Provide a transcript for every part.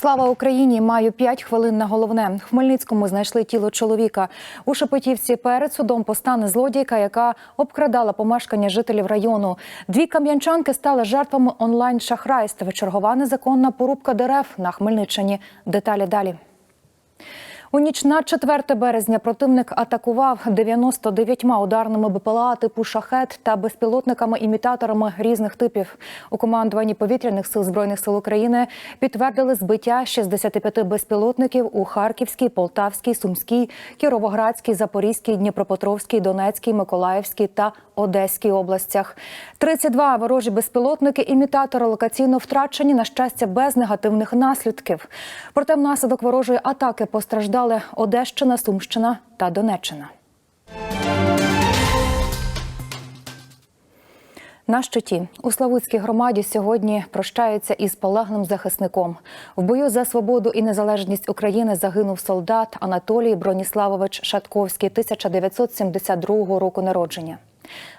Слава Україні! Маю 5 хвилин на головне. В Хмельницькому знайшли тіло чоловіка. У Шепетівці перед судом постане злодійка, яка обкрадала помешкання жителів району. Дві кам'янчанки стали жертвами онлайн шахрайств. Чергова незаконна порубка дерев на Хмельниччині. Деталі далі. У ніч на 4 березня противник атакував 99 ударними БПЛА типу шахет та безпілотниками-імітаторами різних типів. У командуванні повітряних сил збройних сил України підтвердили збиття 65 безпілотників у Харківській, Полтавській, Сумській, Кіровоградській, Запорізькій, Дніпропетровській, Донецькій, Миколаївській та Одеській областях. 32 ворожі безпілотники імітатори локаційно втрачені, на щастя, без негативних наслідків. Проте внаслідок ворожої атаки постраждали Одещина, Сумщина та Донеччина. На щиті у Славутській громаді сьогодні прощаються із полеглим захисником. В бою за свободу і незалежність України загинув солдат Анатолій Броніславович Шатковський 1972 року народження.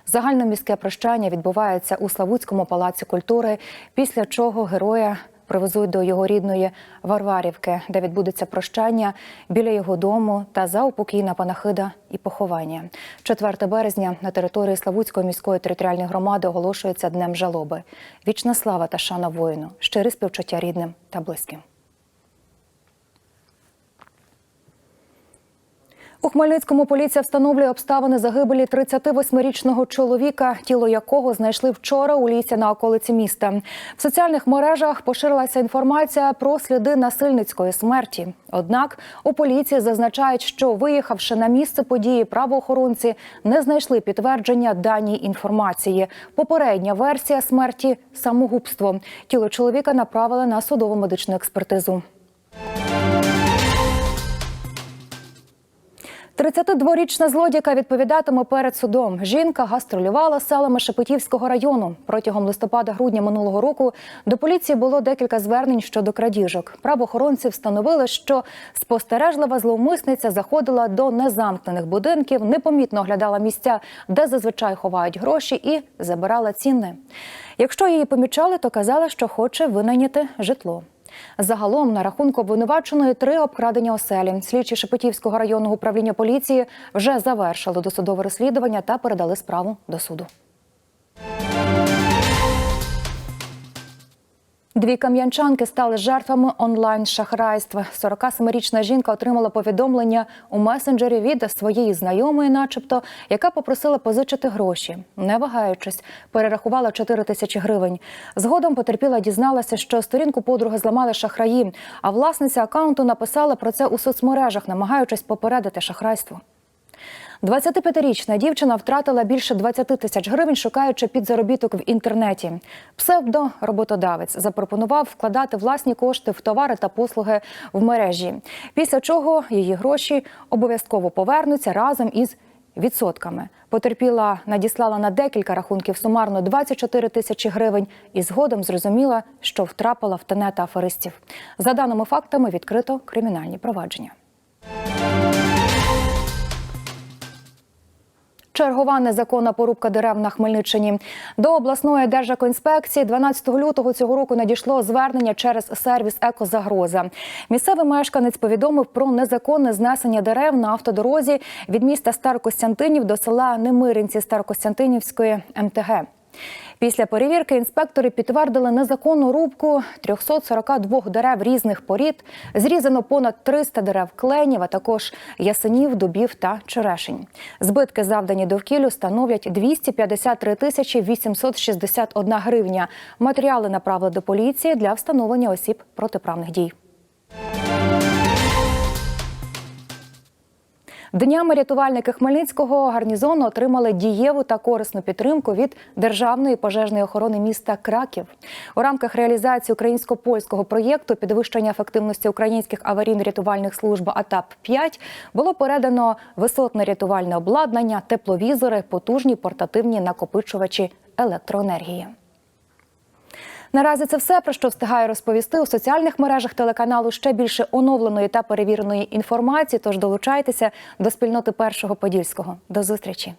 Загальноміське прощання відбувається у Славутському палаці культури, після чого героя привезуть до його рідної Варварівки, де відбудеться прощання біля його дому та заупокійна панахида і поховання. 4 березня на території Славутської міської територіальної громади оголошується днем жалоби. Вічна слава та шана воїну, щире співчуття рідним та близьким. У Хмельницькому поліція встановлює обставини загибелі 38-річного чоловіка, тіло якого знайшли вчора у лісі на околиці міста. В соціальних мережах поширилася інформація про сліди насильницької смерті. Однак у поліції зазначають, що виїхавши на місце події, правоохоронці не знайшли підтвердження даній інформації. Попередня версія смерті самогубство. Тіло чоловіка направили на судово медичну експертизу. 32-річна злодійка відповідатиме перед судом. Жінка гастролювала селами Шепетівського району. Протягом листопада-грудня минулого року до поліції було декілька звернень щодо крадіжок. Правоохоронці встановили, що спостережлива зловмисниця заходила до незамкнених будинків, непомітно оглядала місця, де зазвичай ховають гроші, і забирала цінне. Якщо її помічали, то казали, що хоче винайняти житло. Загалом на рахунку обвинуваченої три обкрадення оселі. Слідчі Шепетівського районного управління поліції вже завершили досудове розслідування та передали справу до суду. Дві кам'янчанки стали жертвами онлайн-шахрайства. 47-річна жінка отримала повідомлення у месенджері від своєї знайомої, начебто, яка попросила позичити гроші. Не вагаючись, перерахувала 4 тисячі гривень. Згодом потерпіла дізналася, що сторінку подруги зламали шахраї, а власниця акаунту написала про це у соцмережах, намагаючись попередити шахрайство. 25-річна дівчина втратила більше 20 тисяч гривень, шукаючи підзаробіток в інтернеті. Псевдо-роботодавець запропонував вкладати власні кошти в товари та послуги в мережі. Після чого її гроші обов'язково повернуться разом із відсотками. Потерпіла надіслала на декілька рахунків сумарно 24 тисячі гривень і згодом зрозуміла, що втрапила в тенета аферистів. За даними фактами, відкрито кримінальні провадження. Чергова незаконна порубка дерев на Хмельниччині. До обласної держекоінспекції 12 лютого цього року надійшло звернення через сервіс Екозагроза. Місцевий мешканець повідомив про незаконне знесення дерев на автодорозі від міста Старокостянтинів до села Немиринці Старокостянтинівської МТГ. Після перевірки інспектори підтвердили незаконну рубку 342 дерев різних порід. Зрізано понад 300 дерев кленів, а також ясенів, дубів та черешень. Збитки, завдані довкіллю, становлять 253 тисячі 861 гривня. Матеріали направили до поліції для встановлення осіб протиправних дій. Днями рятувальники Хмельницького гарнізону отримали дієву та корисну підтримку від Державної пожежної охорони міста Краків. У рамках реалізації українсько-польського проєкту підвищення ефективності українських аварійно-рятувальних служб АТАП 5 було передано висотне рятувальне обладнання, тепловізори, потужні портативні накопичувачі електроенергії. Наразі це все про що встигаю розповісти у соціальних мережах телеканалу. Ще більше оновленої та перевіреної інформації. Тож долучайтеся до спільноти першого подільського. До зустрічі.